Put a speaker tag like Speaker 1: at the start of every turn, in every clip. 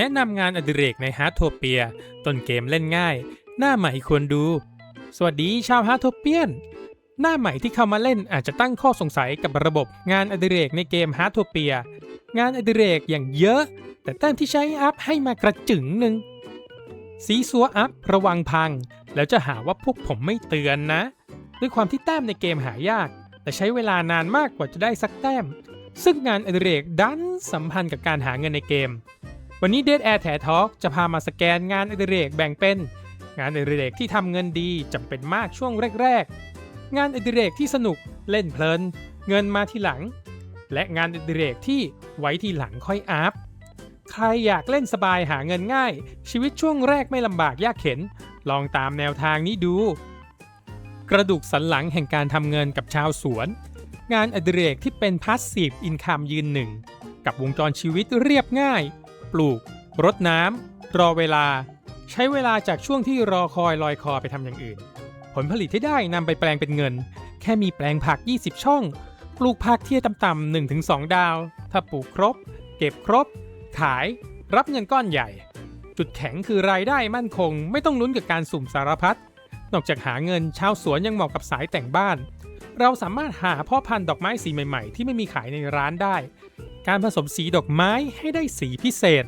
Speaker 1: แนะนำงานอดิเรกในฮาร์ t โทเปียต้นเกมเล่นง่าย หน้าใหม่ควรดู สวัสดีชาวฮาร์ t โทเปียน หน้าใหม่ที่เข้ามาเล่นอาจจะตั้งข้อสงสัยกับระบบงานอดิเรกในเกมฮาร์ t โทเปียงานอดิเรกอย่างเยอะ แต่แต้มที่ใช้อัพให้มากระจึงหนึ่งสีสัวอัพระวังพัง แล้วจะหาว่าพวกผมไม่เตือนนะ ด้วยความที่แต้มในเกมหายาก แต่ใช้เวลานานมากกว่าจะได้สักแต้ม ซึ่งงานอดิเรกดันสัมพันธ์กับการหาเงินในเกม วันนี้ Dead Air แถทอ k จะพามาสแกนงานอดิเรกแบ่งเป็น งานอดิเรกที่ทำเงินดีจำเป็นมากช่วงแรก ๆ งานอดิเรกที่สนุกเล่นเพลิน เงินมาทีหลัง และงานอดิเรกที่ไว้ทีหลังค่อยอัพใครอยากเล่นสบายหาเงินง่าย ชีวิตช่วงแรกไม่ลำบากยากเข็น ลองตามแนวทางนี้ดู กระดูกสันหลังแห่งการทำเงินกับชาวสวน งานอดิเรกที่เป็นพาสซีฟอินคัมยืนหนึ่ง กับวงจรชีวิตเรียบง่าย ปลูก รดน้ำ รอเวลา ใช้เวลาจากช่วงที่รอคอยลอยคอไปทำอย่างอื่น ผลผลิตที่ได้นำไปแปลงเป็นเงิน แค่มีแปลงผัก 20 ช่อง ปลูกผักเที่ยต่ำๆ1-2 ดาว ถ้าปลูกครบ เก็บครบ ขาย รับเงินก้อนใหญ่ จุดแข็งคือรายได้มั่นคง ไม่ต้องลุ้นกับการสุ่มสารพัด นอกจากหาเงินชาวสวนยังเหมาะกับสายแต่งบ้านเราสามารถหาพ่อพันธุ์ดอกไม้สีใหม่ ๆ ที่ไม่มีขายในร้านได้ การผสมสีดอกไม้ให้ได้สีพิเศษ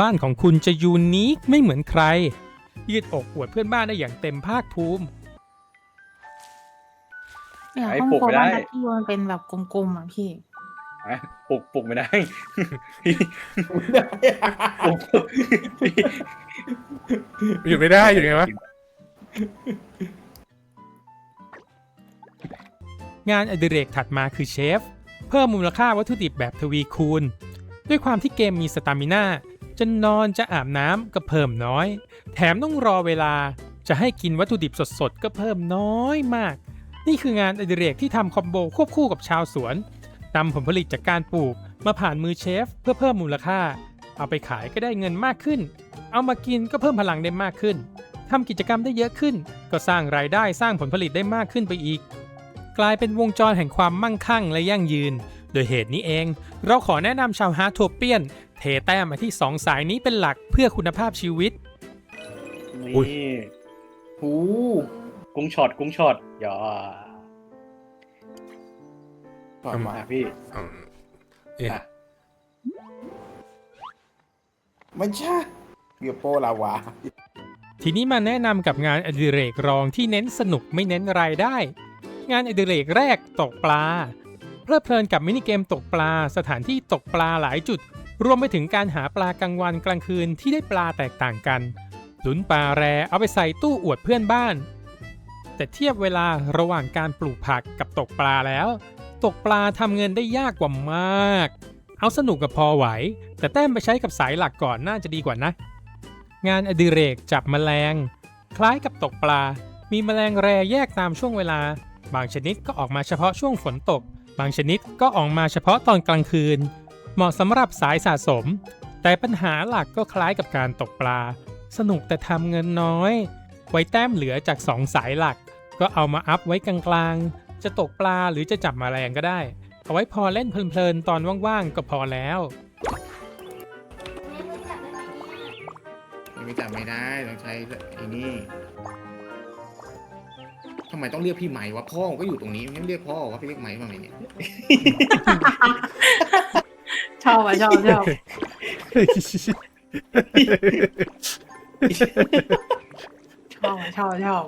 Speaker 1: บ้านของคุณจะยูนิคไม่เหมือนใคร ยืดอกอวดเพื่อนบ้านได้อย่างเต็มภาคภูมิ
Speaker 2: เนี่ย
Speaker 3: ไอ้
Speaker 2: ห้อง
Speaker 3: ปลุก
Speaker 2: ครัว
Speaker 3: ไม่ได้
Speaker 2: บ้านตะกี้มันเป็นแบบกลมๆอะพี่
Speaker 3: อะปลุกปลุกไม่ได้ ปลุก
Speaker 1: หยุดไม่ได้อยู่ไงวะงานอดิเรกถัดมาคือเชฟ เพิ่มมูลค่าวัตถุดิบแบบทวีคูณ ด้วยความที่เกมมีสตามิน่าจะนอนจะอาบน้ำก็เพิ่มน้อย แถมต้องรอเวลาจะให้กินวัตถุดิบสดๆ ก็เพิ่มน้อยมาก นี่คืองานอดิเรกที่ทำคอมโบควบคู่กับชาวสวนนำผลผลิตจากการปลูกมาผ่านมือเชฟ เพื่อเพิ่มมูลค่า เอาไปขายก็ได้เงินมากขึ้น เอามากินก็เพิ่มพลังได้มากขึ้นทำกิจกรรมได้เยอะขึ้น ก็สร้างรายได้สร้างผลผลิตได้มากขึ้นไปอีก กลายเป็นวงจรแห่งความมั่งคั่งและยั่งยืน โดยเหตุนี้เอง เราขอแนะนำชาวฮาร์ทโทเปียน เทแต้มมาที่2สายนี้เป็นหลักเพื่อคุณภาพชีวิต อุ๊ย
Speaker 3: นี่
Speaker 2: หู
Speaker 3: กุ้งช็อตกุ้งช็อตอย่า
Speaker 2: ต่อมา
Speaker 3: อะพี่
Speaker 1: เอ๊ะ
Speaker 3: อะ
Speaker 2: ไม่ใช่เกียวโปลาวา
Speaker 1: ทีนี้มาแนะนำกับงานอดิเรกรองที่เน้นสนุกไม่เน้นรายได้ งานอดิเรกแรกตกปลา เพลิดเพลินกับมินิเกมตกปลา สถานที่ตกปลาหลายจุด รวมไปถึงการหาปลากลางวันกลางคืนที่ได้ปลาแตกต่างกันลุ้นปลาแรเอาไปใส่ตู้อวดเพื่อนบ้าน แต่เทียบเวลาระหว่างการปลูกผักกับตกปลาแล้ว ตกปลาทำเงินได้ยากกว่ามาก เอาสนุกกับพอไหว แต่แต้มไปใช้กับสายหลักก่อนน่าจะดีกว่านะ งานอดิเรกจับแมลง คล้ายกับตกปลา มีแมลงแรแยกตามช่วงเวลา บางชนิดก็ออกมาเฉพาะช่วงฝนตก บางชนิดก็ออกมาเฉพาะตอนกลางคืน เหมาะสำหรับสายสะสม แต่ปัญหาหลักก็คล้ายกับการตกปลา สนุกแต่ทำเงินน้อย ไว้แต้มเหลือจากสองสายหลัก ก็เอามาอัพไว้กลางๆ จะตกปลาหรือจะจับแมลงก็ได้ เอาไว้พอเล่นเพลินๆ ตอนว่างๆ ก็พอแล้ว
Speaker 4: ไม่จับไม่ได้ต้องใช้ไอ้นี่ ทำไมต้องเรียกพี่ไหมวะพ่อก็อยู่ตรงนี้งั้นเรียกพ่อว่าไปเรียกไหมมาไหมเนี่ย
Speaker 2: ชอบอะชอบชอบชอบอะชอบชอบ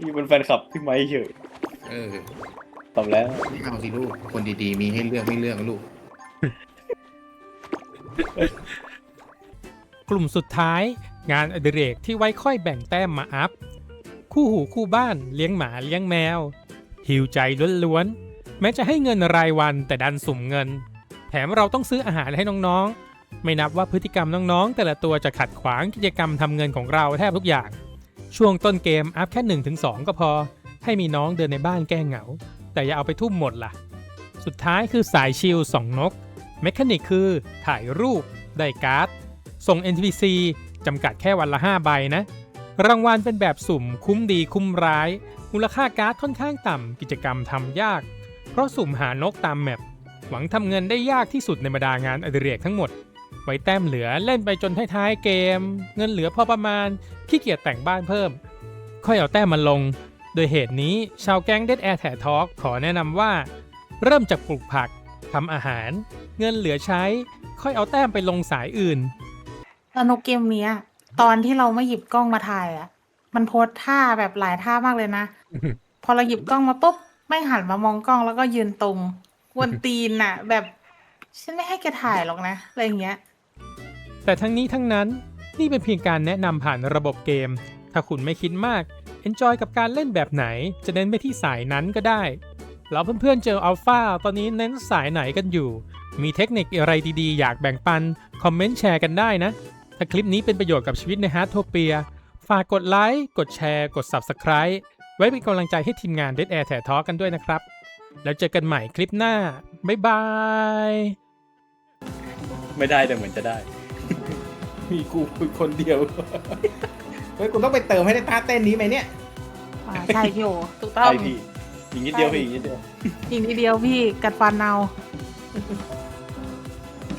Speaker 3: นี่เป็นแฟนคลับพี่ไม้เฉย
Speaker 4: เออ
Speaker 3: ตอบแล้ว
Speaker 4: ไม่เอาสิลูกคนดีๆ มีให้เลือกไม่เลือกนะลูก
Speaker 1: กลุ่มสุดท้าย งานอดิเรกที่ไว้ค่อยแบ่งแต้มมาอัพ คู่หูคู่บ้าน เลี้ยงหมาเลี้ยงแมว หิวใจล้วนๆ แม้จะให้เงินรายวันแต่ดันสุ่มเงิน แถมเราต้องซื้ออาหารให้น้องๆ ไม่นับว่าพฤติกรรมน้องๆ แต่ละตัวจะขัดขวางกิจกรรมทำเงินของเราแทบทุกอย่าง ช่วงต้นเกมอัพแค่ 1-2 ก็พอ ให้มีน้องเดินในบ้านแก้เหงา แต่อย่าเอาไปทุ่มหมดล่ะ สุดท้ายคือสายชิลสองนกเมคานิกคือถ่ายรูป ได้การ์ด ส่ง NPC จำกัดแค่วันละ 5 ใบนะ รางวัลเป็นแบบสุ่มคุ้มดีคุ้มร้าย มูลค่าการ์ดค่อนข้างต่ำ กิจกรรมทำยาก เพราะสุ่มหานกตามแมปหวังทำเงินได้ยากที่สุดในบรรดางานอดิเรกทั้งหมด ไว้แต้มเหลือเล่นไปจนท้ายๆเกม เงินเหลือพอประมาณขี้เกียจแต่งบ้านเพิ่ม ค่อยเอาแต้มมาลง โดยเหตุนี้ชาวแก๊งเด d แอร์แถทอ k ขอแนะนำว่า เริ่มจากปลูกผักทำอาหาร เงินเหลือใช้ ค่อยเอาแต้มไปลงสายอื่น
Speaker 5: สนุกเกมเนี้ย ตอนที่เราไม่หยิบกล้องมาถ่ายอะมันโพสท่าแบบหลายท่ามากเลยนะ พอเราหยิบกล้องมาปุ๊บ ไม่หันมามองกล้องแล้วก็ยืนตรงกวนตีนน่ะ แบบฉันไม่ให้แกถ่ายหรอกนะอะไรอย่างเงี้ย
Speaker 1: แต่ทั้งนี้ทั้งนั้นนี่เป็นเพียงการแนะนำผ่านระบบเกม ถ้าคุณไม่คิดมาก enjoy กับการเล่นแบบไหน จะเน้นไปที่สายนั้นก็ได้ แล้วเพื่อนๆเจออัลฟาตอนนี้เน้นสายไหนกันอยู่ มีเทคนิคอะไรดีๆ อยากแบ่งปัน คอมเมนต์แชร์กันได้นะ ถ้าคลิปนี้เป็นประโยชน์กับชีวิตในฮาร์ t โทเปีย ฝากกดไลค์ กดแชร์ กด Subscribe ไว้เป็นกำลังใจให้ทีมงาน Dead Air แถทอกันด้วยนะครับ แล้วเจอกันใหม่คลิปหน้า บ๊ายบาย
Speaker 3: ไม่ได้แต่เหมือนจะได้
Speaker 2: มีกูคนเดียว เฮ้ยกูต้องไปเติมให้ได้ท่าเต้นนี้ไหมเนี่ย
Speaker 5: อ่าใช่พี่โอถูกต้อ
Speaker 3: ใช่
Speaker 5: ง
Speaker 3: พี่อีกนิดเดียวพี่อีกนิดเดียว
Speaker 5: อีกนิดเดียวพี่กัดฟันเอา
Speaker 2: เ